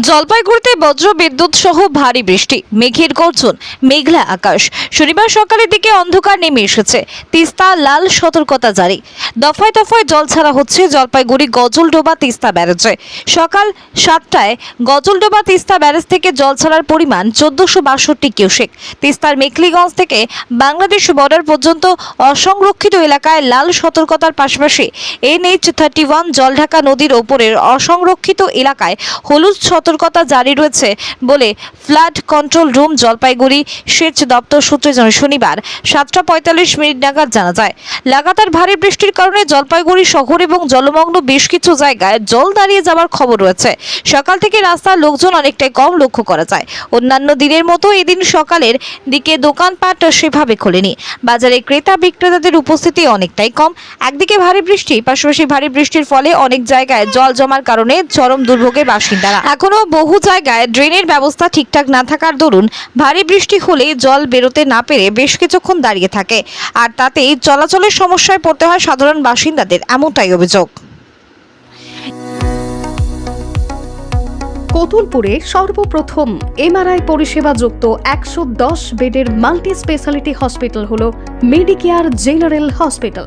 জলপাইগুড়িতে বজ্র বিদ্যুৎ সহ ভারী বৃষ্টি। মেঘের গর্জন, মেঘলা আকাশ। শনিবার সকালের দিকে অন্ধকার নেমে এসেছে। তিস্তা লাল সতর্কতা জারি। দফায় দফায় জল ছাড়া হচ্ছে জলপাইগুড়ি গজলডোবা তিস্তা ব্যারেজে। সকাল সাতটায় গজলডোবা তিস্তা ব্যারেজ থেকে জল ছাড়ার পরিমাণ চোদ্দশো বাষট্টি কিউসেক। তিস্তার মেকলিগঞ্জ থেকে বাংলাদেশ বর্ডার পর্যন্ত অসংরক্ষিত এলাকায় লাল সতর্কতার পাশাপাশি এনএইচ থার্টি ওয়ান জলঢাকা নদীর ওপরের অসংরক্ষিত এলাকায় হলুদ সতর্কতা জারি রয়েছে বলে ফ্লাড কন্ট্রোল রুম জলপাইগুড়ি সেচ দপ্তর সূত্রে শনিবার সাতটা পঁয়তাল্লিশ মিনিট নাগাদ জানা যায়। লাগাতার ভারী বৃষ্টির কারণে জলপাইগুড়ি শহর এবং জলমগ্ন বেশ কিছু জায়গায় জল দাঁড়িয়ে যাওয়ার খবর রয়েছে। সকাল থেকে রাস্তার লোকজন অনেকটাই কম লক্ষ্য করা যায়। অন্যান্য দিনের মতো এদিন সকালের দিকে দোকানপাট সেভাবে খোলেনি। বাজারে ক্রেতা বিক্রেতাদের উপস্থিতি অনেকটাই কম। একদিকে ভারী বৃষ্টি, পাশাপাশি ভারী বৃষ্টির ফলে অনেক জায়গায় জল জমার কারণে চরম দুর্ভোগের বাসিন্দারা। এখনও বহু জায়গায় ড্রেনের ব্যবস্থা ঠিকঠাক না থাকার দরুন ভারী বৃষ্টি হলে জল বেরোতে না পেরে বেশ কিছুক্ষণ দাঁড়িয়ে থাকে। আর তাতেই চলাচলের সমস্যায় পড়তে হয় সাধারণ বাসিন্দাদের এমনটাই অভিযোগ। কতুলপুরে সর্বপ্রথম এমআরআই পরিষেবা যুক্ত একশো দশ বেডের মাল্টি স্পেশালিটি হসপিটাল হল মেডিকেয়ার জেনারেল হসপিটাল।